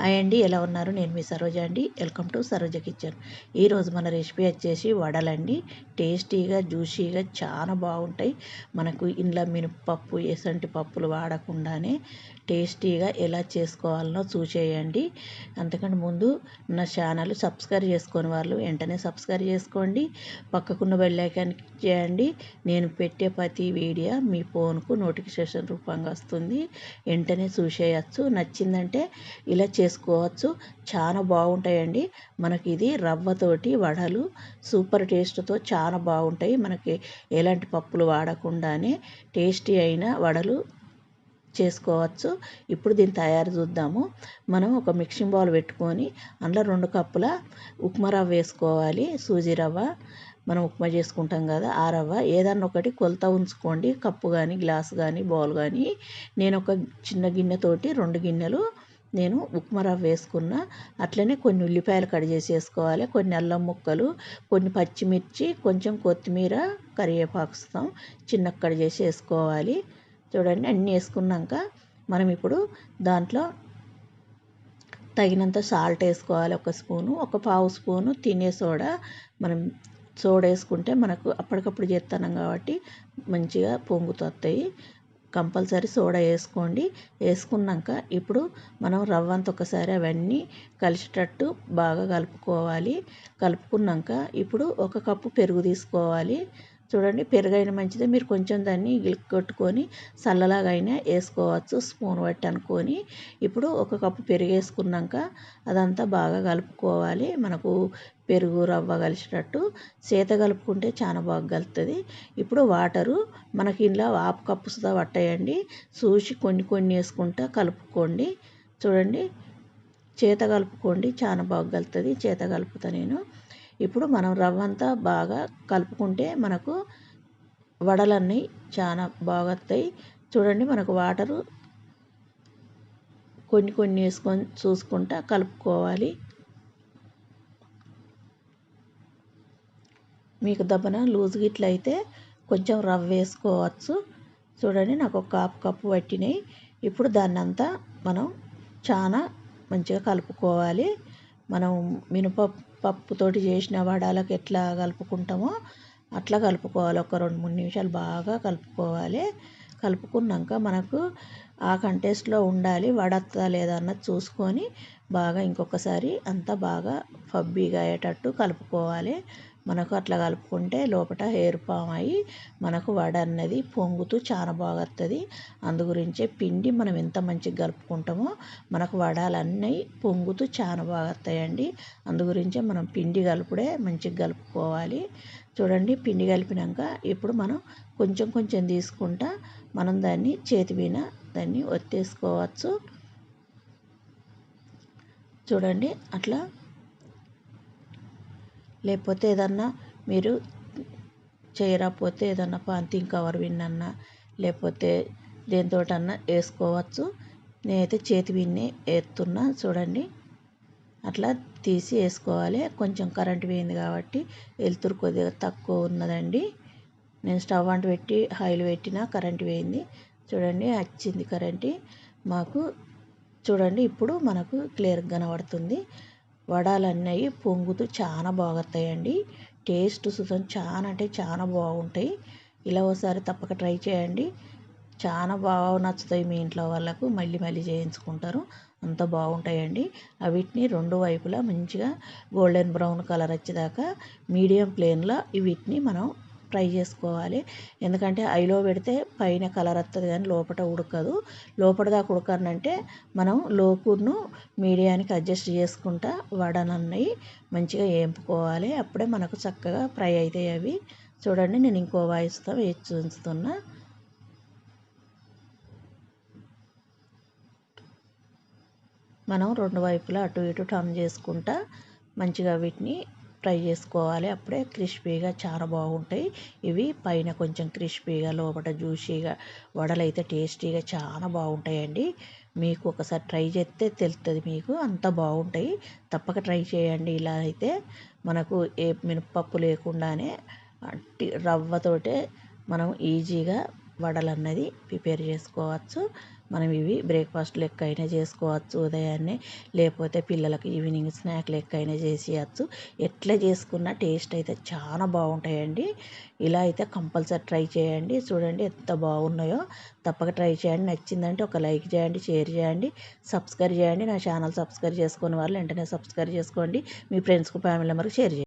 Hi అండి ఎలా ఉన్నారు? నేను మీ సరోజ అండి. Welcome to Saroja kitchen. ఈరోజు మన రెసిపీ వచ్చేసి వడలండి. టేస్టీగా జ్యూసీగా చాలా బాగుంటాయి. మనకు ఇంట్లో మినపప్పు ఎసంటి పప్పులు వాడకుండానే టేస్టీగా ఎలా చేసుకోవాలనో చూసేయండి. అంతకంటే ముందు నా ఛానల్ సబ్స్క్రైబ్ చేసుకుని వాళ్ళు వెంటనే సబ్స్క్రైబ్ చేసుకోండి. పక్కకున్న బెల్లైకాన్ చేయండి. నేను పెట్టే ప్రతి వీడియో మీ ఫోన్కు నోటిఫికేషన్ రూపంగా వస్తుంది. వెంటనే చూసేయచ్చు. నచ్చిందంటే ఇలా చే చేసుకోవచ్చు. చాలా బాగుంటాయండి. మనకి ఇది రవ్వతోటి వడలు సూపర్ టేస్ట్తో చాలా బాగుంటాయి. మనకి ఎలాంటి పప్పులు వాడకుండానే టేస్టీ అయిన వడలు చేసుకోవచ్చు. ఇప్పుడు దీన్ని తయారు చూద్దాము. మనం ఒక మిక్సింగ్ బౌల్ పెట్టుకొని అందులో రెండు కప్పుల ఉప్మా రవ్వ వేసుకోవాలి. సూజీ రవ్వ. మనం ఉప్మా చేసుకుంటాం కదా ఆ రవ్వ. ఏదన్నా ఒకటి కొలత ఉంచుకోండి. కప్పు కానీ గ్లాస్ కానీ బౌల్ కానీ నేను ఒక చిన్న గిన్నెతోటి రెండు గిన్నెలు నేను ఉప్మా రవ్వ వేసుకున్న అట్లనే కొన్ని ఉల్లిపాయలు కట్ చేసి వేసుకోవాలి కొన్ని అల్లం ముక్కలు కొన్ని పచ్చిమిర్చి కొంచెం కొత్తిమీర కరివేపాకుస్తాం చిన్న కట్ చేసి వేసుకోవాలి చూడండి అన్నీ వేసుకున్నాక మనం ఇప్పుడు దాంట్లో తగినంత సాల్ట్ వేసుకోవాలి ఒక స్పూను ఒక పావు స్పూను తినే సోడా. మనం సోడా వేసుకుంటే మనకు అప్పటికప్పుడు చేస్తున్నాం కాబట్టి మంచిగా పొంగుతాయి. కంపల్సరీ సోడా వేసుకోండి. వేసుకున్నాక ఇప్పుడు మనం రవ్వంత ఒకసారి అవన్నీ కలిసేటట్టు బాగా కలుపుకోవాలి. కలుపుకున్నాక ఇప్పుడు ఒక కప్పు పెరుగు తీసుకోవాలి. చూడండి పెరుగైన మంచిదే. మీరు కొంచెం దాన్ని కొట్టుకొని చల్లలాగా అయినా వేసుకోవచ్చు. స్పూన్ పట్టి అనుకొని ఇప్పుడు ఒక కప్పు పెరుగు వేసుకున్నాక అదంతా బాగా కలుపుకోవాలి. మనకు పెరుగు రవ్వ కలిసినట్టు చేత కలుపుకుంటే చాలా బాగా కలుగుతుంది ఇప్పుడు వాటరు మనకి ఇంట్లో ఆపు కప్పు సుధా పట్టేయండి. చూసి కొన్ని కొన్ని వేసుకుంటా కలుపుకోండి. చూడండి చేత కలుపుకోండి చాలా బాగా కలుతుంది చేత కలుపుతా నేను. ఇప్పుడు మనం రవ్వ అంతా బాగా కలుపుకుంటే మనకు వడలన్నీ చాలా బాగా వస్తాయి. చూడండి మనకు వాటరు కొన్ని కొన్ని వేసుకొని చూసుకుంటా కలుపుకోవాలి. మీకు దబ్బన లూజ్ గిట్ల అయితే కొంచెం రవ్వ వేసుకోవచ్చు. చూడండి నాకు ఒక కాపు కప్పు పట్టినాయి. ఇప్పుడు దాన్ని అంతా మనం చాలా మంచిగా కలుపుకోవాలి. మనం మినప పప్పుతోటి చేసిన వడాలకు ఎట్లా కలుపుకుంటామో అట్లా కలుపుకోవాలి. ఒక రెండు మూడు నిమిషాలు బాగా కలుపుకోవాలి. కలుపుకున్నాక మనకు ఆ కంటెస్ట్లో ఉండాలి. వడత్తా లేదా అన్నది చూసుకొని బాగా ఇంకొకసారి అంతా బాగా ఫబ్బీగా అయ్యేటట్టు కలుపుకోవాలి. మనకు అట్లా కలుపుకుంటే లోపల హెయిర్ ఫామ్ అయ్యి మనకు వడ అన్నది పొంగుతూ చాలా బాగా వస్తుంది అందుగురించే పిండి మనం ఎంత మంచిగా కలుపుకుంటామో మనకు వడాలన్నీ పొంగుతూ చాలా బాగా వస్తాయండి అందుగురించే మనం పిండి కలుపుడే మంచిగా కలుపుకోవాలి. చూడండి పిండి కలిపినాక ఇప్పుడు మనం కొంచెం కొంచెం తీసుకుంటా మనం దాన్ని చేతి మీద దాన్ని ఒత్తేసుకోవచ్చు. చూడండి అట్లా. లేకపోతే ఏదన్నా మీరు చేయరాకపోతే ఏదన్నా పాంతింగ్ కవర్ విన్నన్నా లేకపోతే దేనితోటన్నా వేసుకోవచ్చు. నేనైతే చేతి విన్ని వేస్తున్నా చూడండి. అట్లా తీసి వేసుకోవాలి. కొంచెం కరెంట్ పోయింది కాబట్టి వెలుతురు కొద్దిగా తక్కువ ఉన్నదండి. నేను స్టవ్ అంటు పెట్టి హైలు పెట్టిన కరెంట్ పోయింది. చూడండి వచ్చింది కరెంట్. మాకు చూడండి ఇప్పుడు మనకు క్లియర్గా కనబడుతుంది. వడాలు అన్నవి పొంగుతూ చాలా బాగుతాయండి. టేస్ట్ సుతం చాలా అంటే చాలా బాగుంటాయి. ఇలా ఒకసారి తప్పక ట్రై చేయండి. చాలా బాగా నచ్చుతాయి మీ ఇంట్లో వాళ్ళకు మళ్ళీ మళ్ళీ చేయించుకుంటారు. అంత బాగుంటాయండి. వీటిని రెండు వైపులా మంచిగా గోల్డెన్ బ్రౌన్ కలర్ వచ్చేదాకా మీడియం ఫ్లేమ్లో వీటిని మనం ఫ్రై చేసుకోవాలి. ఎందుకంటే ఐలో పెడితే పైన కలర్ వస్తుంది కానీ లోపల ఉడకదు. లోపల దాకా ఉడకనంటే మనం లోకును మీడియానికి అడ్జస్ట్ చేసుకుంటా వడనన్నవి మంచిగా వేపుకోవాలి అప్పుడే మనకు చక్కగా ఫ్రై అవుతాయి అవి. చూడండి నేను ఇంకో వాయిస్తో వేచి చూస్తున్నా మనం రెండు వైపులా అటు ఇటు టర్న్ చేసుకుంటా మంచిగా వీటిని ఫ్రై చేసుకోవాలి. అప్పుడే క్రిస్పీగా చాలా బాగుంటాయి. ఇవి పైన కొంచెం క్రిస్పీగా లోపల జ్యూసీగా వడలు అయితే టేస్టీగా చాలా బాగుంటాయండి. మీకు ఒకసారి ట్రై చేస్తే తెలుస్తుంది మీకు. అంత బాగుంటాయి. తప్పక ట్రై చేయండి. ఇలా అయితే మనకు ఏ మినపప్పు లేకుండానే రవ్వతోటే మనం ఈజీగా వడలు అన్నది ప్రిపేర్ చేసుకోవచ్చు. మనం ఇవి బ్రేక్ఫాస్ట్ లెక్క అయినా చేసుకోవచ్చు ఉదయాన్నే. లేకపోతే పిల్లలకి ఈవినింగ్ స్నాక్ లెక్క అయినా చేసేయచ్చు. ఎట్లా చేసుకున్న టేస్ట్ అయితే చాలా బాగుంటాయండి. ఇలా అయితే కంపల్సరీ ట్రై చేయండి. చూడండి ఎంత బాగున్నాయో. తప్పక ట్రై చేయండి. నచ్చిందంటే ఒక లైక్ చేయండి షేర్ చేయండి సబ్స్క్రైబ్ చేయండి. నా ఛానల్ సబ్స్క్రైబ్ చేసుకుని వాళ్ళు వెంటనే సబ్స్క్రైబ్ చేసుకోండి. మీ ఫ్రెండ్స్కి ఫ్యామిలీ మెంబర్కి షేర్ చేయండి.